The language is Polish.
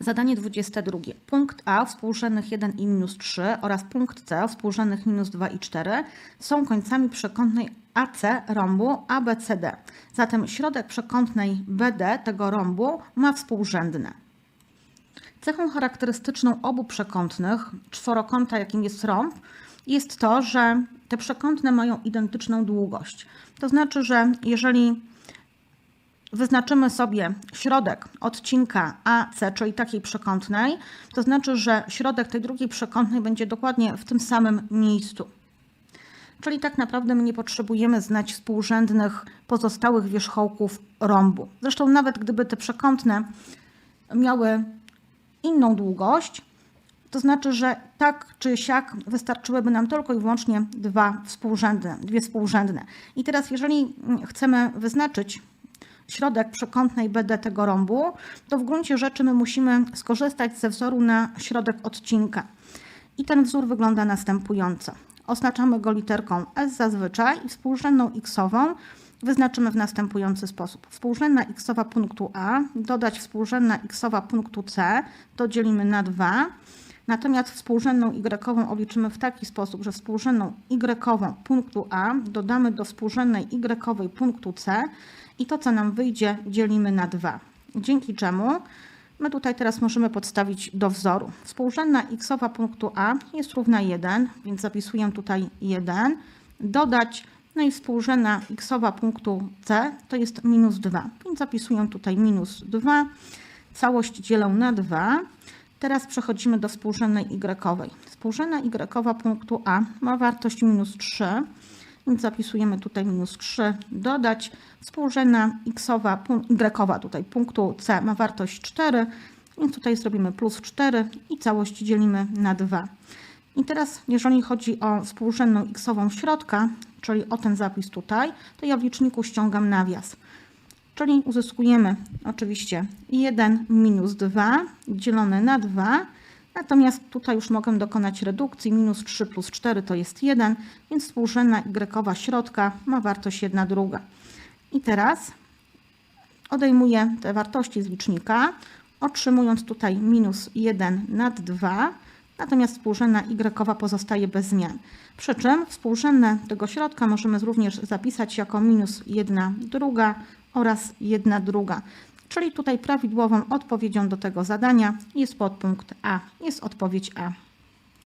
Zadanie 22. Punkt A współrzędnych 1 i minus 3 oraz punkt C współrzędnych minus 2 i 4 są końcami przekątnej AC rąbu ABCD. Zatem środek przekątnej BD tego rąbu ma współrzędne. Cechą charakterystyczną obu przekątnych czworokąta, jakim jest rąb, jest to, że te przekątne mają identyczną długość. To znaczy, że jeżeli wyznaczymy sobie środek odcinka AC, czyli takiej przekątnej, to znaczy, że środek tej drugiej przekątnej będzie dokładnie w tym samym miejscu. Czyli tak naprawdę my nie potrzebujemy znać współrzędnych pozostałych wierzchołków rąbu. Zresztą nawet gdyby te przekątne miały inną długość, to znaczy, że tak czy siak wystarczyłyby nam tylko i wyłącznie dwa współrzędne, dwie współrzędne. I teraz jeżeli chcemy wyznaczyć środek przekątnej BD tego rąbu, to w gruncie rzeczy my musimy skorzystać ze wzoru na środek odcinka. I ten wzór wygląda następująco. Oznaczamy go literką S zazwyczaj i współrzędną x-ową wyznaczymy w następujący sposób. Współrzędna x-owa punktu A dodać współrzędna x-owa punktu C to dzielimy na 2. Natomiast współrzędną y obliczymy w taki sposób, że współrzędną y punktu A dodamy do współrzędnej y punktu C i to, co nam wyjdzie, dzielimy na 2. Dzięki czemu my tutaj teraz możemy podstawić do wzoru. Współrzędna x-owa punktu A jest równa 1, więc zapisuję tutaj 1. Dodać, no i współrzędna x-owa punktu C to jest minus 2, więc zapisuję tutaj minus 2. Całość dzielę na 2. Teraz przechodzimy do współrzędnej y. Współrzędna y punktu A ma wartość minus 3, więc zapisujemy tutaj minus 3. Dodać współrzędna y tutaj punktu C ma wartość 4, więc tutaj zrobimy plus 4 i całość dzielimy na 2. I teraz, jeżeli chodzi o współrzędną x-ową środka, czyli o ten zapis tutaj, to ja w liczniku ściągam nawias. Czyli uzyskujemy oczywiście 1 minus 2 dzielone na 2. Natomiast tutaj już mogę dokonać redukcji. Minus 3 plus 4 to jest 1, więc współrzędna y środka ma wartość 1 druga. I teraz odejmuję te wartości z licznika, otrzymując tutaj minus 1 nad 2. Natomiast współrzędna y pozostaje bez zmian. Przy czym współrzędne tego środka możemy również zapisać jako minus 1 druga oraz 1 druga. Czyli tutaj prawidłową odpowiedzią do tego zadania jest podpunkt A, jest odpowiedź A.